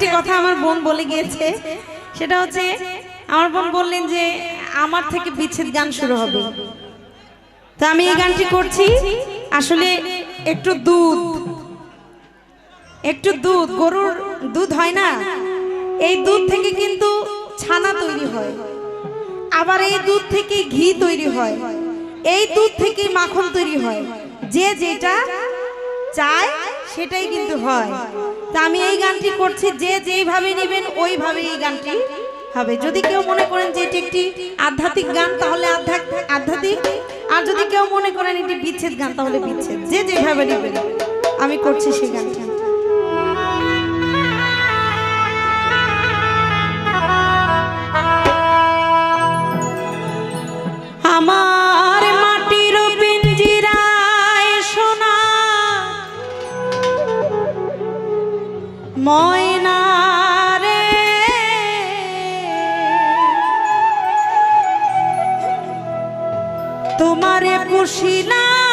একটি কথা আমার বোন বলে গিয়েছে। সেটা হচ্ছে, আমার বোন বললেন যে, আমার থেকে বিচ্ছেদ গান শুরু হবে। তো আমি এই গানটি করছি। আসলে একটু দুধ। একটু দুধ, গরুর দুধ হয় না? এই দুধ থেকে কিন্তু ছানা তৈরি হয়। আবার এই দুধ থেকে ঘি তৈরি হয়। এই দুধ থেকে মাখন তৈরি হয়। যে যেটা চায় সেটাই কিন্তু হয়। তা আমি এই গানটি করছি, যে যেইভাবে নেবেন ওইভাবে এই গানটি হবে। যদি কেউ মনে করেন যে এটি একটি আধ্যাত্মিক গান, তাহলে আধ্যাত্মিক আর যদি কেউ মনে করেন এটি বিচ্ছেদ গান, তাহলে বিচ্ছেদ। যে যেভাবে নেবেন, আমি করছি সেই গানটা। আমার ময়না রে তোমারে পুষিলাম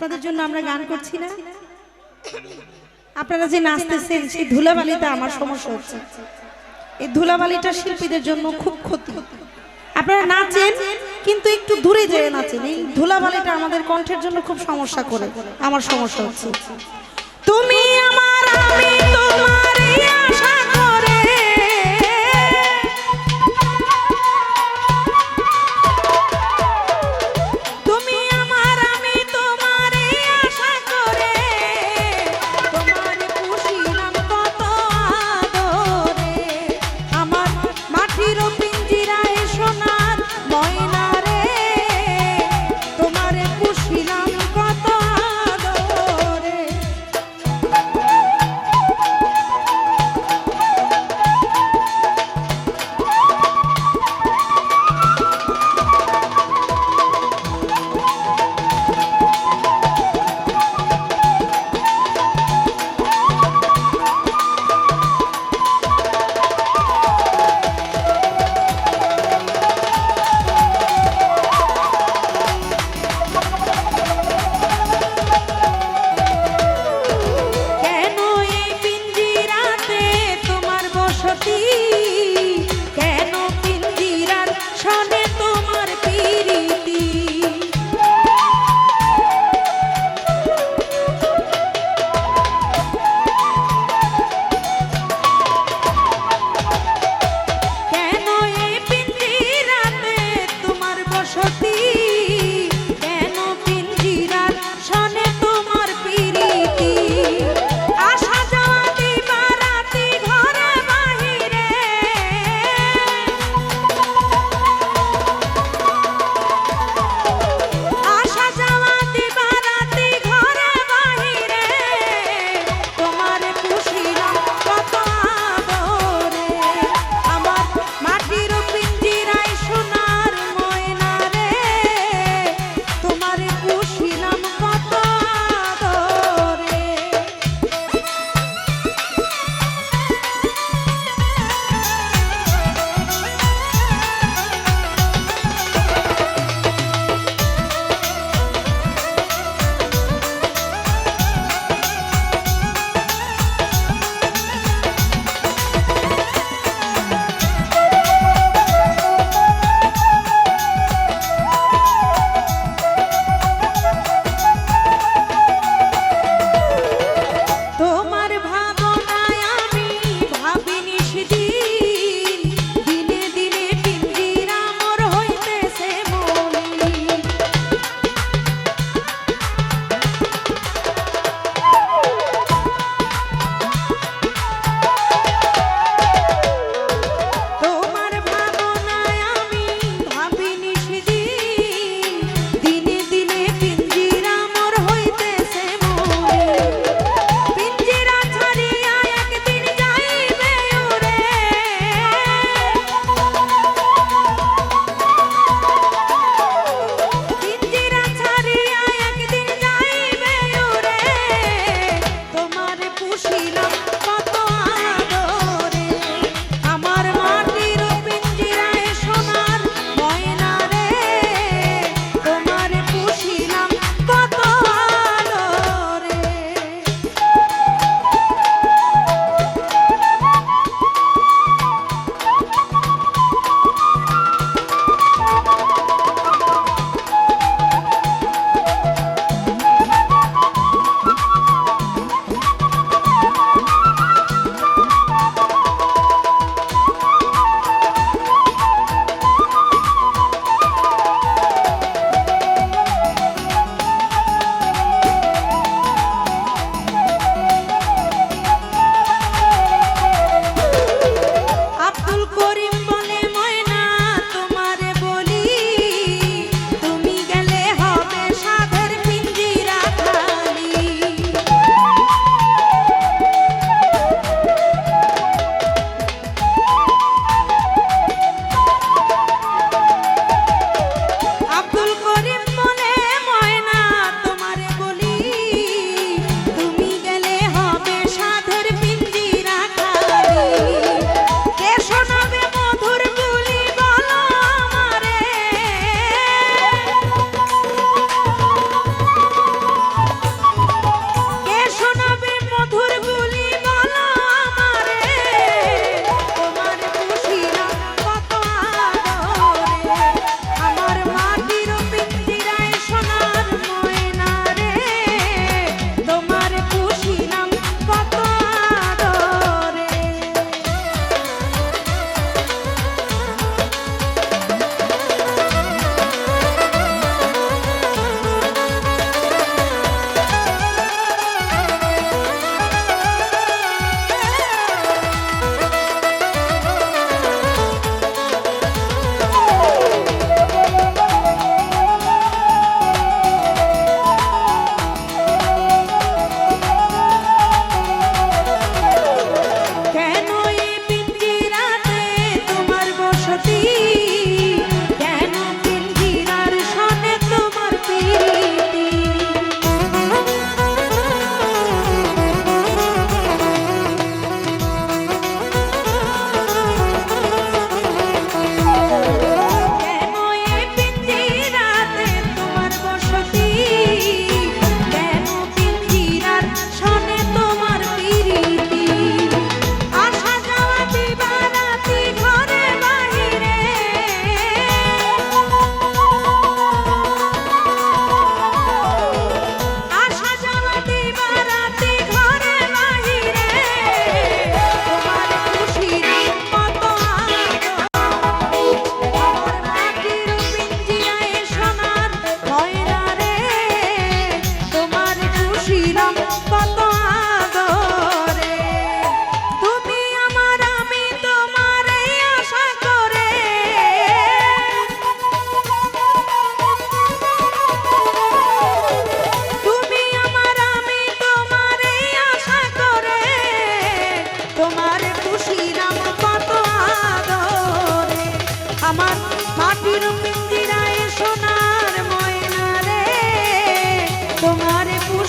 আপনাদের জন্য আমরা গান করছি না? আপনারা যে নাচতেছেন, সেই ধুলাবালিতে আমার সমস্যা হচ্ছে। এই ধুলাবালিটা শিল্পীদের জন্য খুব ক্ষতি। আপনারা নাচেন, কিন্তু একটু দূরে যেয়ে নাচেন। এই ধুলাবালিটা আমাদের কণ্ঠের জন্য খুব সমস্যা করে, আমার সমস্যা হচ্ছে। তুমি আমার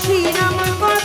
সোনার